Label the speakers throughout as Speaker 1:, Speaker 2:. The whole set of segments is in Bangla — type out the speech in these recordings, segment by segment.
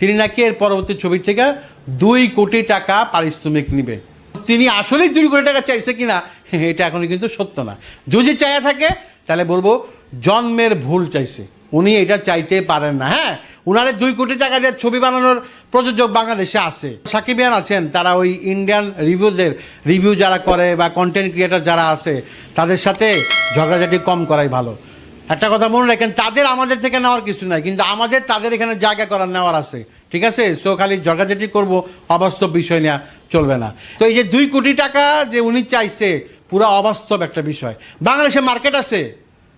Speaker 1: তিনি নাকি এর পরবর্তী ছবি থেকে দুই কোটি টাকা পারিশ্রমিক নিবে। তিনি আসলেই দুই কোটি টাকা চাইছে কিনা, এটা এখনও কিন্তু সত্য না। যদি চাইয়া থাকে, তাহলে বলব জন্মের ভুল চাইছে। উনি এটা চাইতে পারেন না হ্যাঁ? উনারে দুই কোটি টাকা দিয়ে ছবি বানানোর প্রযোজক বাংলাদেশে আছে। সাকিবিয়ান আছেন, তারা ওই ইন্ডিয়ান রিভিউদের রিভিউ যারা করে বা কন্টেন্ট ক্রিয়েটার যারা আছে, তাদের সাথে ঝগড়াঝাটি কম করাই ভালো। একটা কথা মনে রাখেন, তাদের আমাদের থেকে নেওয়ার কিছু নাই, কিন্তু আমাদের, তাদের এখানে জায়গা করার, নেওয়ার আছে। ঠিক আছে? সো খালি ঝগড়াঝাটি করব, অবাস্তব বিষয় নেওয়া চলবে না। তো এই যে দুই কোটি টাকা যে উনি চাইছে, পুরো অবাস্তব একটা বিষয়। বাংলাদেশে মার্কেট আছে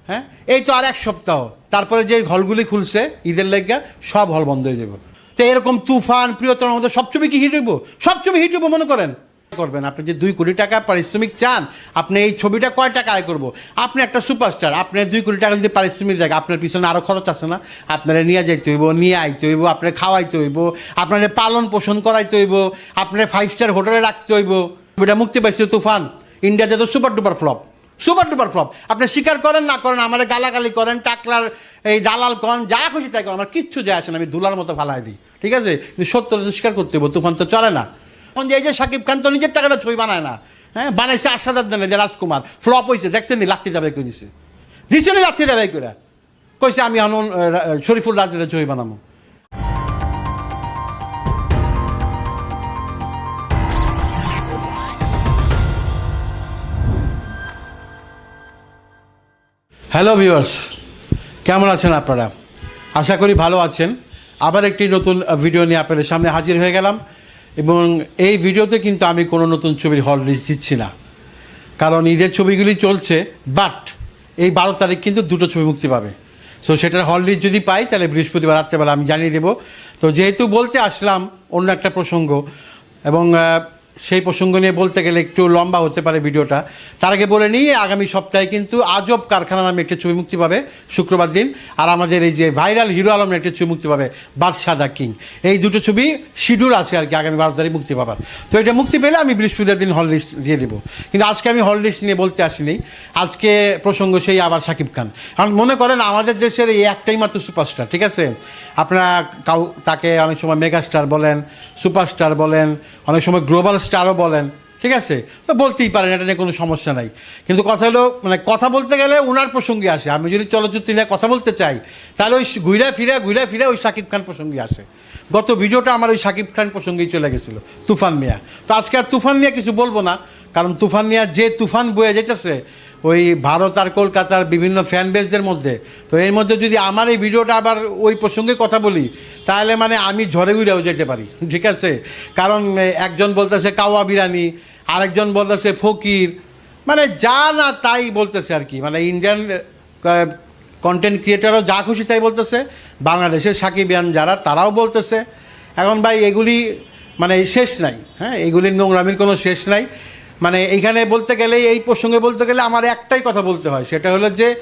Speaker 1: হ্যাঁ? এই তো আর এক সপ্তাহ। তারপরে যে হলগুলি খুলছে, ঈদের লেগা, সব হল বন্ধ হয়ে যাবে। তো এরকম তুফান, প্রিয়তর মধ্যে সব ছবি কি হিট হইব? সব ছবি হিট হইব মনে করেন? করবেন? আপনি যে দুই কোটি টাকা পারিশ্রমিক চান, আপনি এই ছবিটা কয় টাকা আয় করব? আপনি একটা সুপারস্টার আপনার দুই কোটি টাকা যদি পারিশ্রমিক লাগে আপনার পিছনে আরও খরচ আছে না? আপনারা নিয়ে যাইতে হইব, নিয়ে আইতে হইব, আপনার খাওয়াইতে হইব, আপনার পালন পোষণ করাইতে হইব, আপনার ফাইভ স্টার হোটেলে রাখতে হইব। ছবিটা মুক্তি পাইছে তুফান, ইন্ডিয়াতে তো super duper flop super duper flop আপনি স্বীকার করেন, না করেন, আমার গালাগালি করেন, টাকলার এই দালাল করেন যা খুশি তাই করেন, আমার কিচ্ছু যায় আসে না, আমি দুলার মতো ফালাই দিই, ঠিক আছে? সত্যটা স্বীকার করতে হবে তুফান তো চলে না। এই যে সাকিব খান তো নিজের টাকাটা ছবি বানায় না। হ্যাঁ বানাইছে আশাদার দেনে যে রাজকুমার। ফ্লপ হয়েছে দেখছেন নি? লাথি যাবে করে দিছে। দিচ্ছে নি লাথি যাবে করে? কইছে, আমি এখন শরীফুল রাজনীতির ছবি বানাবো। হ্যালো ভিউয়ার্স কেমন আছেন আপনারা? আশা করি ভালো আছেন। আবার একটি নতুন ভিডিও নিয়ে আপনাদের সামনে হাজির হয়ে গেলাম। এবং এই ভিডিওতে কিন্তু আমি কোনো নতুন ছবির হল রিলিজ দিচ্ছি না। কারণ ঈদের ছবিগুলি চলছে, বাট এই বারো তারিখ কিন্তু দুটো ছবি মুক্তি পাবে। সো সেটার হল রিলিজ যদি পাই, তাহলে বৃহস্পতিবার রাত্রেবেলা আমি জানিয়ে দেবো। তো যেহেতু বলতে আসলাম অন্য একটা প্রসঙ্গ, এবং সেই প্রসঙ্গ নিয়ে বলতে গেলে একটু লম্বা হতে পারে ভিডিওটা। তার আগে বলে নিই, আগামী সপ্তাহে কিন্তু আজব কারখানা নামে একটি ছবি মুক্তি পাবে শুক্রবার দিন। আর আমাদের এই যে ভাইরাল হিরো আলমের একটি ছবি মুক্তি পাবে, বাদশাহ দা কিং। এই দুটো ছবি শিডিউল আছে আর কি আগামী বারো তারিখ মুক্তি পাবার। তো এটা মুক্তি পেলে আমি বৃহস্পতিবার দিন হল লিস্ট দিয়ে দেবো। কিন্তু আজকে আমি হল লিস্ট নিয়ে বলতে আসিনি। আজকে প্রসঙ্গ সেই আবার শাকিব খান। কারণ মনে করেন আমাদের দেশের এই একটাই মাত্র সুপারস্টার, ঠিক আছে? আপনারা কাউ, তাকে অনেক সময় মেগাস্টার বলেন, সুপারস্টার বলেন, অনেক সময় গ্লোবাল স্টারও বলেন, ঠিক আছে? তো বলতেই পারেন, এটা নিয়ে কোনো সমস্যা নাই। কিন্তু কথা হলো মানে কথা বলতে গেলে ওনার প্রসঙ্গে আসে। আমি যদি চলচ্চিত্র নিয়ে কথা বলতে চাই, তাহলে ওই ঘুরে ফিরে ঘুরে ফিরে ওই শাকিব খান প্রসঙ্গে আসে। গত ভিডিওটা আমার ওই শাকিব খান প্রসঙ্গেই চলে গেছিল, তুফান মিয়া। তো আজকে আর তুফান মিয়া কিছু বলব না। কারণ তুফান মিয়া যে তুফান বয়ে যেতেছে, ওই ভারত আর কলকাতার বিভিন্ন ফ্যান বেসদের মধ্যে, তো এর মধ্যে যদি আমার এই ভিডিওটা আবার ওই প্রসঙ্গে কথা বলি, তাহলে মানে আমি ঝড়ে উড়েও যেতে পারি, ঠিক আছে? কারণ একজন বলতেছে কাওয়া বিরানি, আরেকজন বলতেছে ফকির মানে যা না তাই বলতেছে আর কি মানে ইন্ডিয়ান কন্টেন্ট ক্রিয়েটারও যা খুশি তাই বলতেছে, বাংলাদেশের সাকিবিয়ান যারা, তারাও বলতেছে। এখন ভাই, এগুলি মানে শেষ নাই হ্যাঁ? এগুলির নোংরামির কোনো শেষ নাই। মানে এইখানে বলতে গেলে, এই প্রসঙ্গে বলতে গেলে আমার একটাই কথা বলতে হয়। সেটা হলো যে,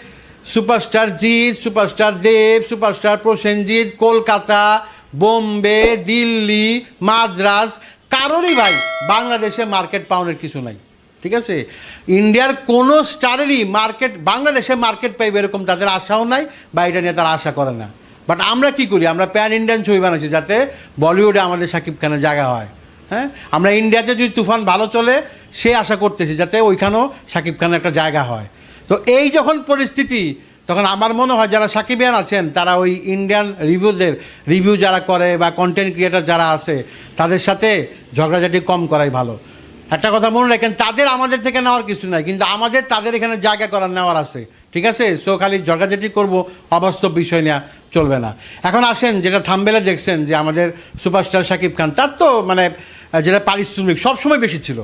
Speaker 1: superstar Jeet, superstar Dev, superstar Prosenjit, Kolkata, Bombay, Delhi, Madras, কারোরই ভাই বাংলাদেশে মার্কেট পাউনের কিছু নাই। ঠিক আছে? ইন্ডিয়ার কোনো স্টারেরই মার্কেট, বাংলাদেশে মার্কেট পাইবে এরকম তাদের আশাও নাই বা এটা নিয়ে তারা আশা করে না। বাট আমরা কি করি? আমরা প্যান ইন্ডিয়ান ছবি বানাচ্ছি যাতে বলিউডে আমাদের শাকিব খানের জায়গা হয়। হ্যাঁ? আমরা ইন্ডিয়াতে যদি তুফান ভালো চলে সে আশা করতেছে যাতে ওইখানেও শাকিব খানের একটা জায়গা হয়। তো এই যখন পরিস্থিতি, তখন আমার মনে হয় যারা সাকিবিয়ান আছেন, তারা ওই ইন্ডিয়ান রিভিউদের, রিভিউ যারা করে বা কন্টেন্ট ক্রিয়েটার যারা আছে, তাদের সাথে ঝগড়াঝাটি কম করাই ভালো। একটা কথা মনে রাখেন, তাদের আমাদের থেকে নেওয়ার কিছু নাই, কিন্তু আমাদের, তাদের এখানে জায়গা করার নেওয়ার আছে। ঠিক আছে? সো খালি ঝগড়াঝাটি করব, অবাস্তব বিষয় নেওয়া চলবে না। এখন আসেন, যেটা থামবেলে দেখছেন যে আমাদের সুপারস্টার শাকিব খান, তার তো মানে যেটা পারিশ্রমিক সবসময় বেশি ছিল।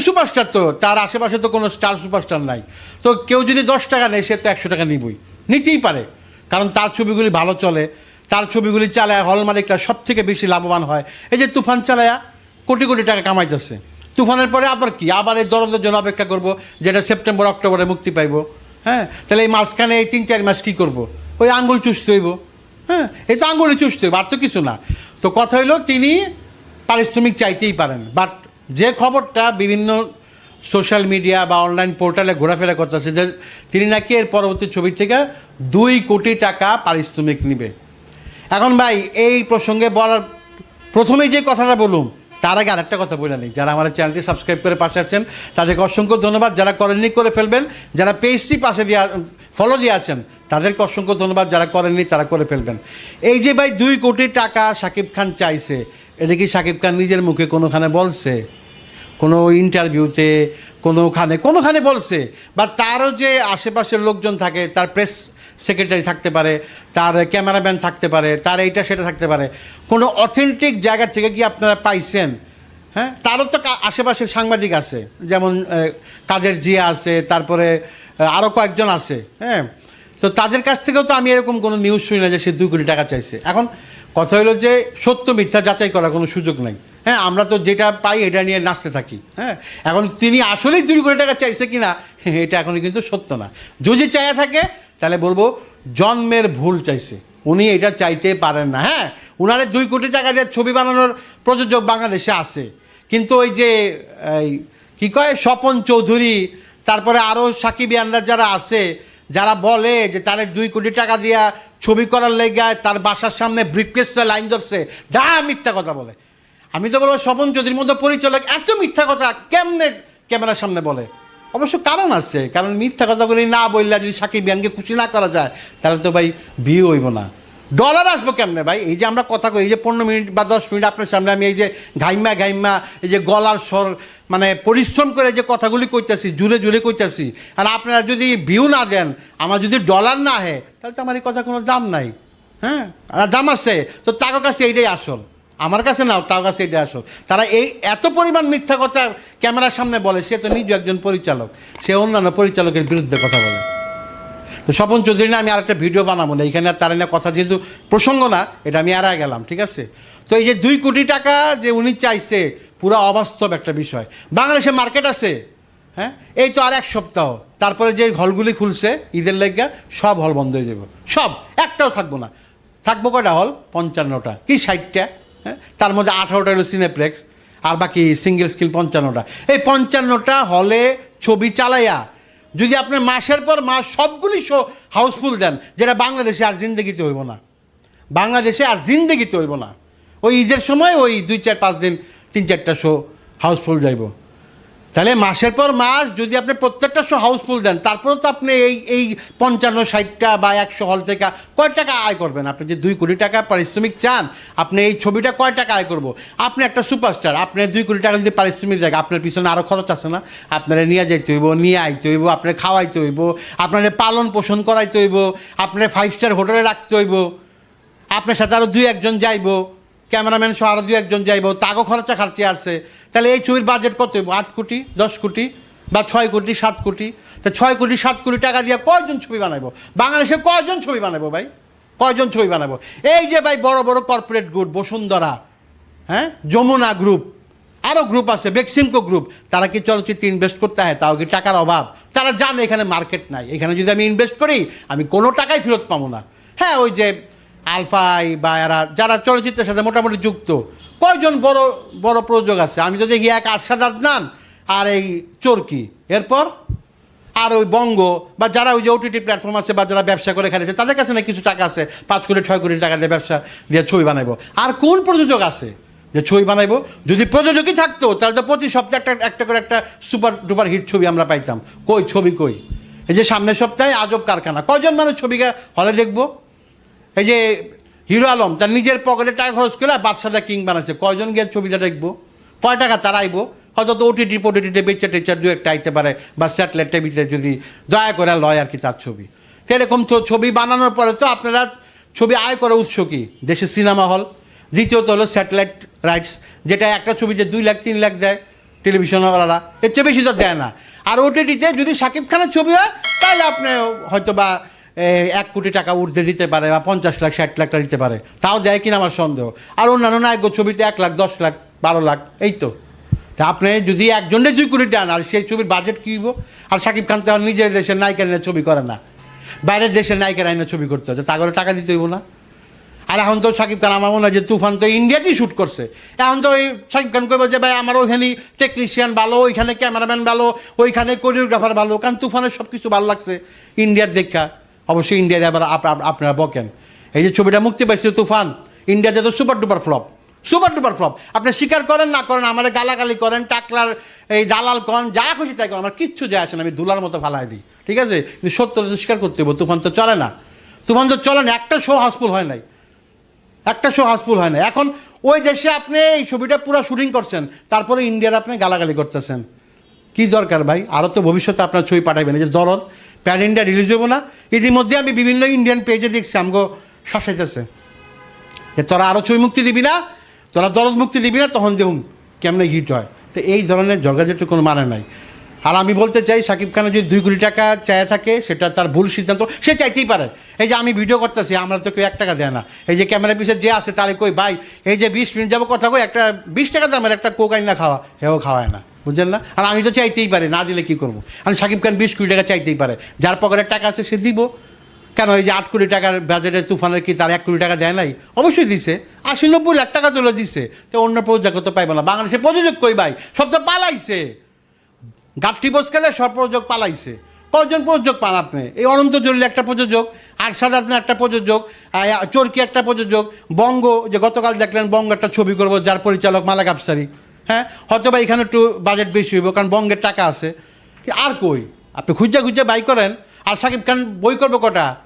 Speaker 1: সুপারস্টার তো, তার আশেপাশে তো কোনো স্টার সুপারস্টার নাই। তো কেউ যদি দশ টাকা নেয়, সে তো একশো টাকা নিবই। নিতেই পারে। কারণ তার ছবিগুলি ভালো চলে। তার ছবিগুলি চালায় হল মালিকরা সব থেকে বেশি লাভবান হয়। এই যে তুফান চালায়া কোটি কোটি টাকা কামাইতেছে। তুফানের পরে আবার কি? আবার এই দরদের জন্য অপেক্ষা করব, যেটা সেপ্টেম্বর, অক্টোবরে মুক্তি পাইব। হ্যাঁ? তাহলে এই মাঝখানে এই তিন, চার মাস কী করব? ওই আঙ্গুল চুষতে হইব। হ্যাঁ? এই তো আঙ্গুলে চুষতে হইব, আর তো কিছু না। তো কথা হইল, তিনি পারিশ্রমিক চাইতেই পারেন, বাট যে খবরটা বিভিন্ন সোশ্যাল মিডিয়া বা অনলাইন পোর্টালে ঘোরাফেরা করতেছে যে তিনি নাকি এর পরবর্তী ছবি থেকে দুই কোটি টাকা পারিশ্রমিক নিবে। এখন ভাই, এই প্রসঙ্গে বলার প্রথমেই যে কথাটা বলুন, তার আগে আরেকটা কথা বলে নিই। যারা আমার চ্যানেলটি সাবস্ক্রাইব করে পাশে আছেন, তাদেরকে অসংখ্য ধন্যবাদ। যারা করেননি, করে ফেলবেন। যারা পেজটি পাশে দিয়ে ফলো দিয়ে আছেন তাদেরকে অসংখ্য ধন্যবাদ যারা করেননি, তারা করে ফেলবেন। এই যে ভাই দুই কোটি টাকা শাকিব খান চাইছে, এটা কি শাকিব খান নিজের মুখে কোনোখানে বলছে? কোনো ইন্টারভিউতে, কোনোখানে কোনোখানে বলছে? বা তারও যে আশেপাশের লোকজন থাকে, তার প্রেস সেক্রেটারি থাকতে পারে, তার ক্যামেরাম্যান থাকতে পারে, তার এইটা সেটা থাকতে পারে, কোনো অথেন্টিক জায়গা থেকে কি আপনারা পাইছেন? হ্যাঁ? তারও তো আশেপাশের সাংবাদিক আছে, যেমন কাদের জিয়া আছে, তারপরে আরও কয়েকজন আছে হ্যাঁ? তো তাদের কাছ থেকেও তো আমি এরকম কোনো নিউজ শুনি না যে সে দুই কোটি টাকা চাইছে। এখন কথা হলো যে সত্য মিথ্যা যাচাই করার কোনো সুযোগ নাই। হ্যাঁ আমরা তো যেটা পাই এটা নিয়ে নাচতে থাকি। হ্যাঁ এখন তিনি আসলেই দুই কোটি টাকা চাইছে কিনা, এটা এখনই কিন্তু সত্য না। যদি চাইয়া থাকে, তাহলে বলব জন্মের ভুল চাইছে। উনি এটা চাইতে পারেন না। হ্যাঁ উনারে দুই কোটি টাকা দিয়ে ছবি বানানোর প্রযোজক বাংলাদেশে আছে। কিন্তু ওই যে, এই কি কয়, স্বপন চৌধুরী, তারপরে আরও সাকিব সাকিবিয়ানরা যারা আছে যারা বলে যে তাদের দুই কোটি টাকা দিয়া ছবি করার লেগায় তার বাসার সামনে ব্রিককেসটা লাইন ধরছে ডা মিথ্যা কথা বলে। আমি তো বলব স্বপন চৌধুরীর মতো পরিচালক এত মিথ্যা কথা কেমনে ক্যামেরার সামনে বলে? অবশ্য কারণ আছে, কারণ মিথ্যা কথাগুলি না বললে যদি সাকিব বিয়ানকে খুশি না করা যায়, তাহলে তো ভাই বিয়ে হইব না। ডলার আসব কেমনে ভাই? এই যে আমরা কথা কই, এই যে পনেরো মিনিট বা দশ মিনিট আপনার সামনে আমি এই যে ঘাইমা ঘাইমা, এই যে গলার স্বর মানে পরিশ্রম করে যে কথাগুলি কইতাছি, জুড়ে জুড়ে কইতাছি, আর আপনারা যদি ভিউ না দেন, আমার যদি ডলার না আহে, তাহলে তো আমার এই কথা কোনো দাম নাই। হ্যাঁ? আর দাম আছে। তো তার কাছে এইটাই আসল। আমার কাছে নাও তার কাছে এটাই আসল। তারা এই এত পরিমাণ মিথ্যা কথা ক্যামেরার সামনে বলে, সে তো নিজে একজন পরিচালক। সে অন্যান্য পরিচালকের বিরুদ্ধে কথা বলে। তো স্বপন চৌধুরী না আমি আরেকটা ভিডিও বানাবো না, এখানে তার না কথা যেহেতু প্রসঙ্গ না, এটা আমি এড়ায় গেলাম, ঠিক আছে? তো এই যে দুই কোটি টাকা যে উনি চাইছে, পুরো অবাস্তব একটা বিষয়। বাংলাদেশে মার্কেট আছে হ্যাঁ? এই তো আর এক সপ্তাহ, তারপরে যে হলগুলি খুলছে, ঈদের লেগা সব হল বন্ধ হয়ে যাবে। সব, একটাও থাকব না। থাকব কয়টা হল? পঞ্চান্নটা। কি ষাটটা? হ্যাঁ? তার মধ্যে আঠারোটা হলো সিনেপ্লেক্স আর বাকি সিঙ্গেল স্ক্রিন পঞ্চান্নটা। এই পঞ্চান্নটা হলে ছবি চালাইয়া যদি আপনি মাসের পর মাস সবগুলি শো হাউসফুল দেন, যেটা বাংলাদেশে আর জিন্দগিতে হইব না। বাংলাদেশে আর জিন্দগিতে হইব না। ওই ঈদের সময় ওই দুই চার, পাঁচ দিন, তিন চারটা শো হাউসফুল যাইব। তাহলে মাসের পর মাস যদি আপনি প্রত্যেকটা শো হাউসফুল দেন, তারপরেও তো আপনি এই এই পঞ্চান্ন, ষাটটা বা একশো হল থেকে কয় টাকা আয় করবেন? আপনি যে দুই কোটি টাকা পারিশ্রমিক চান, আপনি এই ছবিটা কয় টাকা আয় করব? আপনি একটা সুপারস্টার আপনার দুই কোটি টাকা যদি পারিশ্রমিক থাকে আপনার পিছনে আরও খরচ আছে না? আপনারা নিয়ে যাইতে হইব, নিয়ে আইতে হইব, আপনার খাওয়াইতে হইব, আপনার পালন পোষণ করাইতে হইব, আপনার ফাইভ স্টার হোটেলে রাখতে হইব, আপনার সাথে আরও দুই একজন যাইব। ক্যামেরাম্যান সহ আরও দুই একজন যাইব, তাগো খরচা খার্চে আসছে তাহলে এই ছবির বাজেট কত আট কোটি, দশ কোটি বা ছয় কোটি, সাত কোটি? তা ছয় কোটি, সাত কোটি টাকা দিয়ে কয়জন ছবি বানাবো বাংলাদেশে কয়জন ছবি বানাবো ভাই? কয়জন ছবি বানাবো এই যে ভাই বড় বড় কর্পোরেট গ্রুপ বসুন্ধরা হ্যাঁ? যমুনা গ্রুপ আরও গ্রুপ আছে, বেক্সিমকো গ্রুপ তারা কি চলচ্চিত্রে ইনভেস্ট করতে হয় তাও কি টাকার অভাব? তারা জানে এখানে মার্কেট নাই। এখানে যদি আমি ইনভেস্ট করি, আমি কোনো টাকাই ফেরত পাবো না। হ্যাঁ ওই যে আলফাই বা, এরা, যারা চলচ্চিত্রের সাথে মোটামুটি যুক্ত। কয়জন বড় বড় প্রযোজক আছে? আমি তো দেখি এক আরশাদ আদনান আর এই চরকি। এরপর? আর ওই বঙ্গ, বা যারা ওই যে ওটিটি প্ল্যাটফর্ম আছে বা যারা ব্যবসা করে খেলেছে তাদের কাছে না কিছু টাকা আছে। পাঁচ কোটি, ছয় কোটি টাকা দিয়ে ব্যবসা, দিয়ে ছবি বানাবো আর কোন প্রযোজক আছে যে ছবি বানাইবো? যদি প্রযোজকই থাকতো, তাহলে তো প্রতি সপ্তাহে একটা একটা করে একটা সুপার ডুপার হিট ছবি আমরা পাইতাম। কই, ছবি কই? এই যে সামনের সপ্তাহে আজব কারখানা। কয়জন মানুষ ছবিকে হলে দেখব? এই যে হিরো আলম, তার নিজের পকেটে টাকা খরচ করে বাদশাদা কিং বানাচ্ছে কয়জন গিয়ে ছবিটা দেখব? কয় টাকা তারা আইবো? হয়তো তো ওটিটি ফোটিটিতে বেচার টেচার দু একটা আইতে পারে, বা স্যাটেলাইট টিভিতে যদি দয়া করে লয় আর কি তার ছবি। তো এরকম তো ছবি বানানোর পরে তো আপনারা ছবি আয় করার উৎস কি? দেশে সিনেমা হল। দ্বিতীয়ত হলো স্যাটেলাইট রাইটস যেটা একটা ছবিতে দুই লাখ, তিন লাখ দেয় টেলিভিশনওয়ালারা এর চেয়ে বেশি তো দেয় না। আর ওটিটিতে যদি শাকিব খানের ছবি হয়, তাহলে আপনি হয়তো বা এক কোটি টাকা উর্ধে দিতে পারে বা পঞ্চাশ লাখ, ষাট লাখ টাকা দিতে পারে। তাও দেয় কিনা আমার সন্দেহ। আর অন্যান্য নায়ক ছবিতে এক লাখ, দশ লাখ, বারো লাখ, এই তো। তা আপনি যদি একজনের দুই কোটি টান আর সেই ছবির বাজেট কী আর শাকিব খান তো আর নিজের দেশের নায়িকা এনে ছবি করে না। বাইরের দেশের নায়িকারা এনে ছবি করতে হচ্ছে। তা করে টাকা দিতে হইব না। আর এখন তো শাকিব খান, আমার মনে হয় যে তুফান তো ইন্ডিয়াতেই শ্যুট করছে। এখন তো ওই শাকিব খান কইব যে, ভাই, আমার ওইখানে টেকনিশিয়ান ভালো, ওইখানে ক্যামেরাম্যান ভালো, ওইখানে কোরিওগ্রাফার ভালো। কারণ তুফানের সব কিছু ভালো লাগছে। ইন্ডিয়ার দেখা। অবশ্যই ইন্ডিয়ার আবার আপ- আপ- আপনারা বকেন। এই যে ছবিটা মুক্তি পাইছে তুফান, ইন্ডিয়াতে তো super duper flop. Super duper flop. আপনি স্বীকার করেন, না করেন, আমার গালাগালি করেন, টাকলার এই দালাল করেন যা খুশি তাই করেন, আমার কিচ্ছু যায় আসে না, আমি দুলার মতো ফালাই দিই। ঠিক আছে? কিন্তু সত্য স্বীকার করতে হবে, তুফান তো চলে না। তুফান তো চলে না, একটা শো হাউসফুল হয় নাই। একটা শো হাউসফুল হয় না এখন ওই দেশে আপনি এই ছবিটা পুরো শুটিং করছেন, তারপরে ইন্ডিয়ার আপনি গালাগালি করতেছেন। কি দরকার ভাই? আরও তো ভবিষ্যতে আপনার ছবি পাঠাবেন এই যে দরদ। প্যান ইন্ডিয়া রিলিজ হব না। ইতিমধ্যে আমি বিভিন্ন ইন্ডিয়ান পেজে দেখছি, আমগো শাসাইতেছে। যে তোরা আরও ছবি মুক্তি দিবি না, তোরা দরদ মুক্তি দিবি না, তখন দেখুন কেমনে হিট হয়। তো এই ধরনের জগাজটের কোনো মানে নাই। আর আমি বলতে চাই, সাকিব খানের যদি দুই কোটি টাকা চায় থাকে, সেটা তার ভুল সিদ্ধান্ত। সে চাইতেই পারে। এই যে আমি ভিডিও করতেছি, আমরা তো কেউ এক টাকা দেয় না। এই যে ক্যামেরা পিছিয়ে যে আছে, তারে কই, ভাই, এই যে বিশ মিনিট যাব কথা কই, একটা বিশ টাকা দামের একটা কোকাইন না খাওয়া। হেও খাওয়ায় না। বুঝলেন না? আর আমি তো চাইতেই পারি, না দিলে কী করব? আমি সাকিব খান বিশ কোটি টাকা চাইতেই পারে। যার পকেটের টাকা আছে, সে দিব। কেন এই যে আট কোটি টাকার বাজেটের তুফানের কি তার এক কোটি টাকা দেয় নাই? অবশ্যই দিছে। আশি নব্বই লাখ টাকা তুলে দিছে। তো অন্য প্রযোজক তো পাইবে না। বাংলাদেশে প্রযোজক কই, ভাই? সব তো পালাইছে। গাঠি বসকালে সব প্রযোজক পালাইছে। কজন প্রযোজক পান আপনি? এই অনন্ত জলিল একটা প্রযোজক আরশাদ আদনা একটা প্রযোজক চরকি একটা প্রযোজক, বঙ্গ যে গতকাল দেখলেন বঙ্গ একটা ছবি করব, যার পরিচালক মালাক আফসারি। হ্যাঁ? হয়তো বা এখানে একটু বাজেট বেশি হইব, কারণ বঙ্গের টাকা আছে। আর কই? আপনি খুঁজে খুঁজে বাই করেন। আর সাকিব খান বই করব কটা?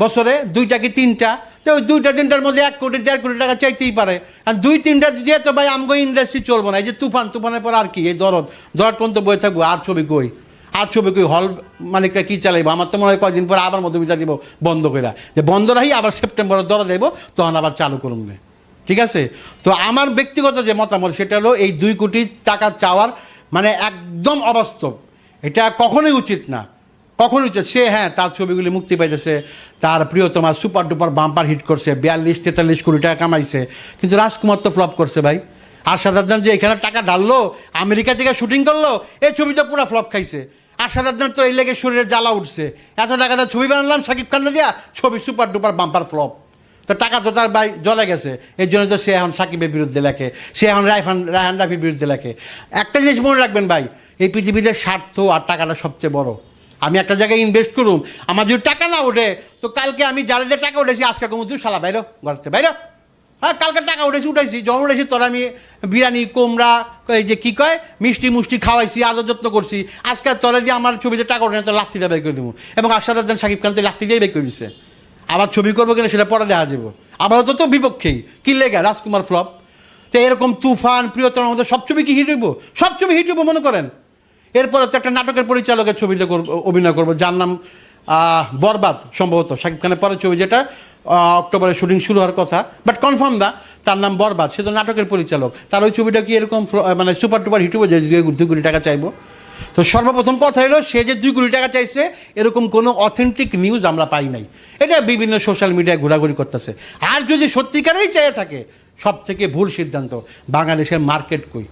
Speaker 1: বছরে দুইটা কি তিনটা? তো ওই দুইটা তিনটার মধ্যে এক কোটি, দেড় কোটি টাকা চাইতেই পারে। আর দুই তিনটা দিয়ে তো ভাই আমগো ইন্ডাস্ট্রি চলবো না। এই যে তুফান, তুফানের পর আর কি, এই দরদ দরদ পর্যন্ত বই থাকব, আর ছবি কই? আর ছবি কই? হল মালিকরা কী চালাইবো? আমার তো মনে হয় কয়দিন পর আবার মধ্যবিতা দিব, বন্ধ করে যে বন্ধ রাখি আবার সেপ্টেম্বরে দরদ দেবো, তখন আবার চালু করুন। ঠিক আছে? তো আমার ব্যক্তিগত যে মতামত, সেটা হলো এই দুই কোটি টাকা চাওয়ার মানে একদম অবাস্তব। এটা কখনোই উচিত না। কখন হচ্ছে সে হ্যাঁ তার ছবিগুলি মুক্তি পাইতেছে, তার প্রিয়তমা সুপার ডুপার বাম্পার হিট করছে, বিয়াল্লিশ, তেতাল্লিশ কোটি টাকা কামাইছে, কিন্তু রাজকুমার তো ফ্লপ করছে ভাই। আর সাদার যে এখানে টাকা ঢাললো, আমেরিকা থেকে শুটিং করল, এই ছবিটা পুরো ফ্লপ খাইছে। আর সাদার তো এই লেগে শরীরে জ্বালা উঠছে। এত টাকা দিয়ে ছবি বানালাম, সাকিব খান দিয়া, ছবি সুপার ডুপার বাম্পার ফ্লপ। তো টাকা তো তার ভাই জলে গেছে এর জন্য তো সে এখন সাকিবের বিরুদ্ধে লেখে, সে এখন রায়হান রায়হান রাফির বিরুদ্ধে লেখে। একটা জিনিস মনে রাখবেন ভাই, এই পৃথিবীতে স্বার্থ আর টাকাটা সবচেয়ে বড়। আমি একটা জায়গায় ইনভেস্ট করুম। আমার যদি টাকা না ওঠে, তো কালকে আমি যারা যে টাকা উঠেছি আজকে কমু তুই শালা, বাইরো ঘরতে বাইরো। হ্যাঁ কালকে টাকা উঠেছি উঠেছি যখন উঠেছি তোর আমি বিরিয়ানি কোমরা এই যে কী কয়, মিষ্টি মুষ্টি খাওয়াইছি, আদর যত্ন করছি। আজকে তোরা দিয়ে আমার ছবিতে টাকা না তো লাত্তিটা বের করে দেবো এবং আশাদ উদ্দিন সাকিব খান তো লাত্তি দিয়ে বের করে দিচ্ছে আবার ছবি করব কিনা সেটা পরে দেখা যাব। আবার তো তো বিপক্ষেই। কি লেগা, রাজকুমার ফ্লপ? তো এরকম তুফান প্রিয়তমার মধ্যে সব ছবি কি হিট হইব? সব ছবি হিট হইব মনে করেন? এরপরে তো একটা নাটকের পরিচালকের ছবিতে অভিনয় করব, যার নাম বরবাদ সম্ভবত। শাকিব খানের পরের ছবি যেটা অক্টোবরে শুটিং শুরু হওয়ার কথা। বাট কনফার্ম না তার নাম বরবাদ। সে তো নাটকের পরিচালক। তার ওই ছবিটা কি এরকম মানে সুপার টুপার হিট হবে যে দুই কোটি টাকা চাইব? তো সর্বপ্রথম কথা হলো, সে যে দুই কোটি টাকা চাইছে, এরকম কোনো অথেন্টিক নিউজ আমরা পাই নাই। এটা বিভিন্ন সোশ্যাল মিডিয়ায় ঘোরাঘুরি করতেছে। আর যদি সত্যিকারেই চেয়ে থাকে সব থেকে ভুল সিদ্ধান্ত, বাংলাদেশের মার্কেট কই?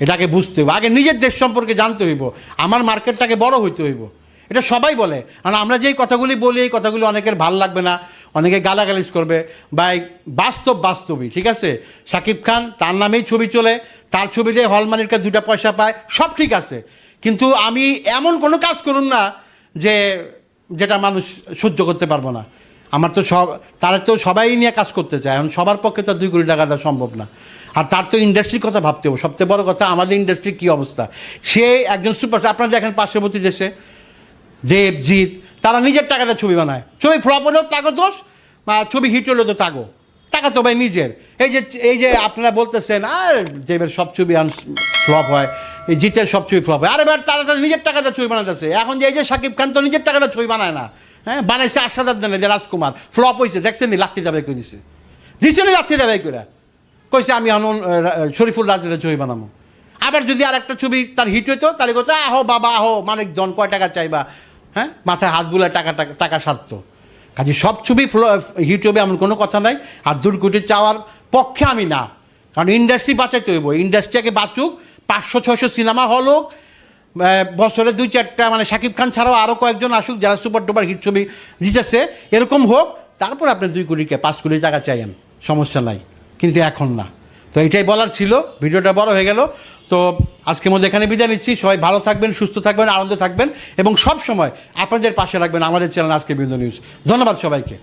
Speaker 1: এটাকে বুঝতে হইব। আগে নিজের দেশ সম্পর্কে জানতে হইব। আমার মার্কেটটাকে বড় হইতে হইব। এটা সবাই বলে। আর আমরা যেই কথাগুলি বলি, এই কথাগুলি অনেকের ভালো লাগবে না, অনেকে গালাগালিজ করবে বা বাস্তব বাস্তবই, ঠিক আছে? সাকিব খান, তার নামেই ছবি চলে, তার ছবি দিয়ে হল মালিকরা দুটা পয়সা পায়, সব ঠিক আছে। কিন্তু আমি এমন কোনো কাজ করুন না যে, যেটা মানুষ সহ্য করতে পারব না। আমার তো সব, তারা তো সবাই নিয়ে কাজ করতে চায়। এখন সবার পক্ষে তো দুই কোটি টাকাটা সম্ভব না। আর তার তো ইন্ডাস্ট্রির কথা ভাবতে হবে। সবচেয়ে বড় কথা, আমাদের ইন্ডাস্ট্রির কী অবস্থা? সে একজন সুপার আপনারা দেখেন পার্শ্ববর্তী দেশে, দেবজিৎ, তারা নিজের টাকাটা ছবি বানায়। ছবি ফ্লপ হলেও তাগো দোষ, বা ছবি হিট হলেও তো তাগো টাকা তো ভাই নিজের। এই যে এই যে আপনারা বলতেছেন, আর দেবের সব ছবি ফ্লপ হয়। এই জিতের সব ছবি ফ্লপ হয়। আরে এবার তারা নিজের টাকাটা ছবি বানাতেছে এখন যে এই যে শাকিব খান তো নিজের টাকাটা ছবি বানায় না। হ্যাঁ বানাইছে আশাদ আদানে যে রাজকুমার। ফ্লপ হয়েছে দেখছেন নি? লাত্তি যাবে করে দিছে। দিচ্ছে নি লাত্তি যাবে করে? কইছে, আমি এখন শরীফুল রাজনীতির ছবি বানাবো আবার যদি আর একটা ছবি তার হিট হইতো, তাহলে করছে আহো, বাবা, আহো মানিক জন কয় টাকা চাইবা? হ্যাঁ মাথায় হাত বুলে টাকা টাকা টাকা সারত। কাজে সব ছবি হিট হবে এমন কোনো কথা নাই। আর দূর কোটি চাওয়ার পক্ষে আমি না। কারণ ইন্ডাস্ট্রি বাঁচাইতে হইব। ইন্ডাস্ট্রিকে বাঁচুক, পাঁচশো, ছয়শো সিনেমা হল হোক বছরে দুই চারটা মানে শাকিব খান ছাড়াও আরও কয়েকজন আসুক, যারা সুপার টুপার হিট ছবি দিতেছে এরকম হোক, তারপর আপনি দুই কোটিকে, পাঁচ কোটি টাকা চাইেন সমস্যা নাই। কিন্তু এখন না। তো এটাই বলার ছিল, ভিডিওটা বড় হয়ে গেল। তো আজকের মধ্যে এখানে বিদায় নিচ্ছি। সবাই ভালো থাকবেন, সুস্থ থাকবেন, আনন্দ থাকবেন এবং সব সময় আপনাদের পাশে রাখবেন আমাদের চ্যানেল আজকে বিন্দু নিউজ। ধন্যবাদ সবাইকে।